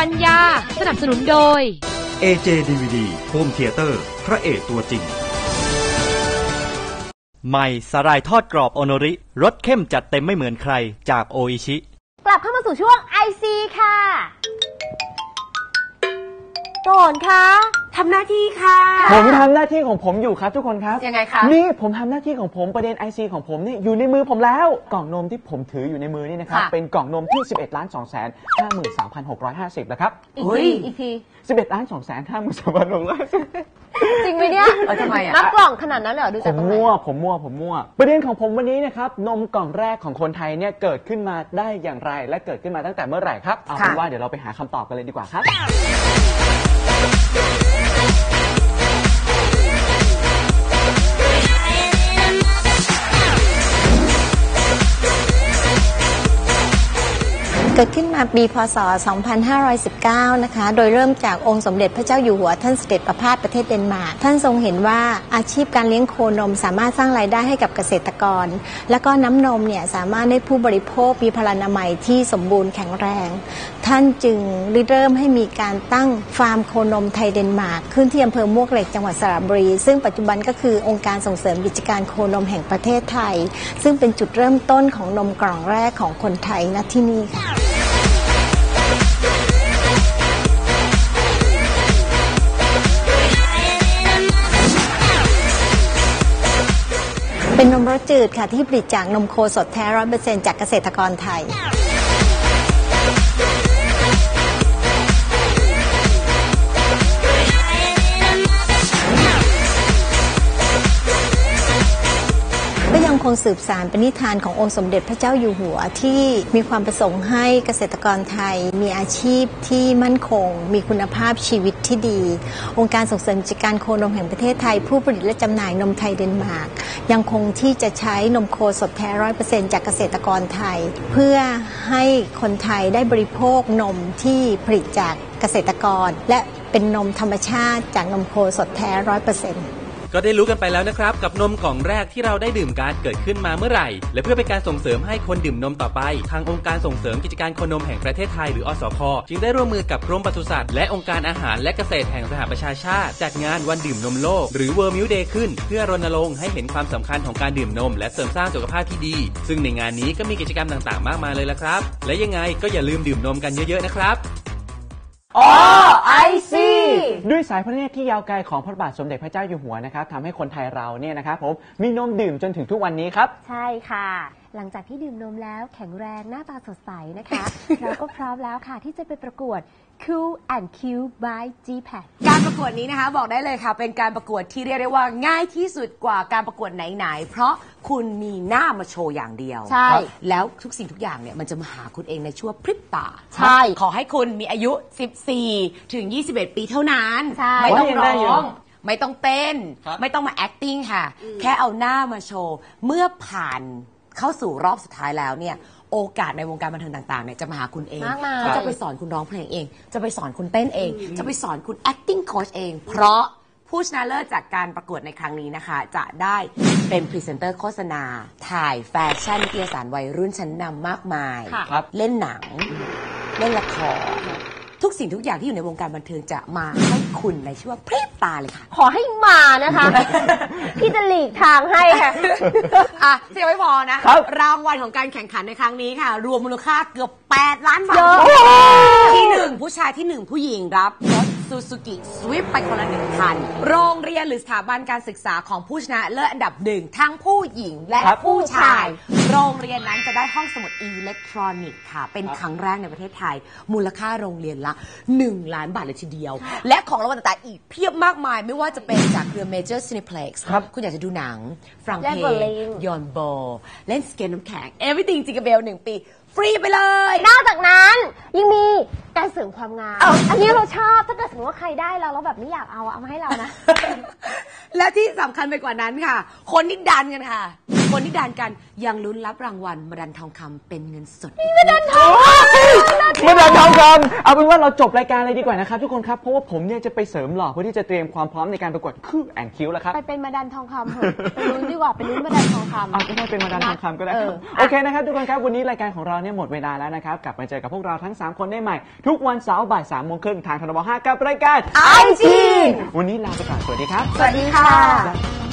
ปัญญา สนับสนุนโดย AJ DVD Home Theater พระเอกตัวจริง ใหม่สาหร่ายทอดกรอบโอโนริรสเข้มจัดเต็มไม่เหมือนใครจากโออิชิ กลับเข้ามาสู่ช่วง IC ค่ะโตนคะ ทำหน้าที่ค่ะ ผมทำหน้าที่ของผมอยู่ครับทุกคนครับยังไงคะ นี่ผมทำหน้าที่ของผมประเด็น IC ของผมนี่อยู่ในมือผมแล้ว กล่องนมที่ผมถืออยู่ในมือนี่นะครับค่ะ เป็นกล่องนมที่ 11ล้าน2แสน53,650แล้วครับอีกทีอีกที 11ล้าน2แสน53,650 จริงไหมเนี่ยเออทำไมอะ นับกล่องขนาดนั้นเลยเหรอดูผจากมตรงไหนมั่วผมมั่วผมมั่ว ประเด็นของผมวันนี้นะครับนมกล่องแรกของคนไทยเนี่ยเกิดขึ้นมาได้อย่างไรและเกิดขึ้นมาตั้งแต่เมื่อไหร่ครับเอาเป็นค่ะ ว่าเดี๋ยวเราไปหาคำตอบกันเลยดีกว่าครับ กิดขึ้นมาปีพศ 2519 นะคะ โดยเริ่มจากองค์สมเด็จพระเจ้าอยู่หัวท่านเสด็จประพาสประเทศเดนมาร์กท่านทรงเห็นว่าอาชีพการเลี้ยงโคนมสามารถสร้างรายได้ให้กับเกษตรกร แล้วก็น้ำนมเนี่ยสามารถให้ผู้บริโภคมีพลานามัยที่สมบูรณ์แข็งแรง ท่านจึงริเริ่มให้มีการตั้งฟาร์มโคนมไทยเดนมาร์กขึ้นที่อำเภอมวกเหล็กจังหวัดสระบุรี ซึ่งปัจจุบันก็คือองค์การส่งเสริมกิจการโคนมแห่งประเทศไทย ซึ่งเป็นจุดเริ่มต้นของนมกล่องแรกของคนไทยณที่นี่ค่ะ เป็นนมรสจืดค่ะที่ผลิตจากนมโคสดแท้ร้อยเปอร์เซ็นจากเกษตรกรไทย งคงสืบสารปณิธานขององค์สมเด็จพระเจ้าอยู่หัวที่มีความประสงค์ให้เกษตรกรไทย มีอาชีพที่มั่นคง มีคุณภาพชีวิตที่ดี องค์การส่งเสริมกิจการโคนมแห่งประเทศไทย ผู้ผลิตและจำหน่ายนมไทยเดนมาร์กยังคงที่จะใช้นมโคสดแท้ร้อยเปอร์เซ็นจากเกษตรกรไทย เพื่อให้คนไทยได้บริโภคนมที่ผลิตจากเกษตรกร และเป็นนมธรรมชาติจากนมโคสดแท้ร้อยเปอร์เซ็นต์ ก็ได้รู้กันไปแล้วนะครับ กับนมกล่องแรกที่เราได้ดื่มการเกิดขึ้นมาเมื่อไหร่ และเพื่อเป็นการส่งเสริมให้คนดื่มนมต่อไป ทางองค์การส่งเสริมกิจการคนนมแห่งประเทศไทยหรืออสคจึงได้ร่วมมือกับกรมปศุสัตว์และองค์การอาหารและเกษตรแห่งสหประชาชาติจัดงานวันดื่มนมโลก หรือ World Milk Day ขึ้น เพื่อรณรงค์ให้เห็นความสำคัญของการดื่มนม และเสริมสร้างสุขภาพที่ดี ซึ่งในงานนี้ก็มีกิจกรรมต่างๆ มากมายเลยละครับ และยังไงก็อย่าลืมดื่มนมกันเยอะๆนะครับ IC ด้วยสายพระเนตรที่ยาวไกลของพระบาทสมเด็จพระเจ้าอยู่หัวนะครับทำให้คนไทยเราเนี่ยนะครับผมมีนมดื่มจนถึงทุกวันนี้ครับ ใช่ค่ะ หลังจากที่ดื่มนมแล้วแข็งแรงหน้าตาสดใสนะคะ เราก็พร้อมแล้วค่ะที่จะไปประกวด Cool and Cute by G-Pad การประกวดนี้นะคะบอกได้เลยค่ะ เป็นการประกวดที่เรียกได้ว่าง่ายที่สุดกว่าการประกวดไหนๆเพราะคุณมีหน้ามาโชว์อย่างเดียวใช่ แล้วทุกสิ่งทุกอย่างเนี่ยมันจะมาหาคุณเองในชั่วพริบตาใช่ ขอให้คุณมีอายุ 14 ถึง 21 ปีเท่านั้น ใช่ ไม่ต้องว่ายังได้ร้อยู่อง ไม่ต้องเต้น ไม่ต้องมา acting ค่ะ แค่เอาหน้ามาโชว์ เมื่อผ่าน เข้าสู่รอบสุดท้ายแล้วเนี่ยโอกาสในวงการบันเทิงต่างๆเนี่ยจะมาหาคุณเองมากมาย เขาจะไปสอนคุณร้องเพลงเอง จะไปสอนคุณเต้นเอง จะไปสอนคุณ acting coach เอง เพราะผู้ชนะเลิศจากการประกวดในครั้งนี้นะคะ จะได้เป็นพรีเซนเตอร์โฆษณา ถ่ายแฟชั่นนิตยสารวัยรุ่นชั้นนำมากมาย ค่ะครับเล่นหนัง เล่นละครทุกสิ่งทุกอย่างที่อยู่ในวงการบันเทิงจะมาให้คุณในชื่อว่าพริบตาเลยค่ะ ขอให้มานะคะที่จะหลีกทางให้ค่ะ อะเสียไม่พอนะ ครับรางวัลของการแข่งขันในครั้งนี้ค่ะ รวมมูลค่าเกือบ 8 ล้านบาท เยอะ ที่หนึ่งผู้ชายที่หนึ่งผู้หญิงรับรถ ซูซูกิสวิฟไปคนละหนึ่งคัน โรงเรียนหรือสถาบันการศึกษาของผู้ชนะเลิศอันดับหนึ่งทั้งผู้หญิงและครับผู้ชาย โรงเรียนนั้นจะได้ห้องสมุดอิเล็กทรอนิกส์ค่ะ เป็นครั้งแรกในประเทศไทย มูลค่าโรงเรียนละ 1 ล้านบาทเลยทีเดียว และของรางวัลต่างๆอีกเพียบมากมาย ไม่ว่าจะเป็นจากเครือ Major Cineplex ครับคุณอยากจะดูหนัง ฟังเล่นเพลบอลลิง งยอนบอลเล่นสเก็ตน้ำแข็ง everything จิงก b เบลหนึ่งปี ฟรีไปเลย นอกจากนั้นยังมีการเสริมความงามอันนี้เราชอบถ้าเกิดสมมติว่าใครได้เราเราแบบไม่อยากเอาอะเอามาให้เรานะ และที่สำคัญไปกว่านั้นค่ะ คนที่ดันกันค่ะ คนที่ดันกันยังลุ้นรับรางวัลมาดันทองคำเป็นเงินสดมาดันทองมาดันทองคำเอาเป็นว่าเราจบรายการเลยดีกว่านะครับทุกคนครับ เพราะว่าผมเนี่ยจะไปเสริมหล่อเพื่อที่จะเตรียมความพร้อมในการประกวดคู่แอนคิวแล้วครับไปเป็นมาดันทองคำเถอะไปลุ้นดีกว่าไปลุ้นมาดันทองคำ เอาก็ได้เป็นมาดามทองคำก็ได้ครับเออโอเคนะครับทุกคนครับวันนี้รายการของเราเนี่ยหมดเวลาแล้วนะครับกลับมาเจอกับพวกเราทั้ง 3 คนได้ใหม่ ทุกวันเสาร์บ่าย3ามโมงครึ่งทางทนบ5กับรายการไอทีวันนี้ลาไปก่อนสวัสดีครับ สวัสดีค่ะ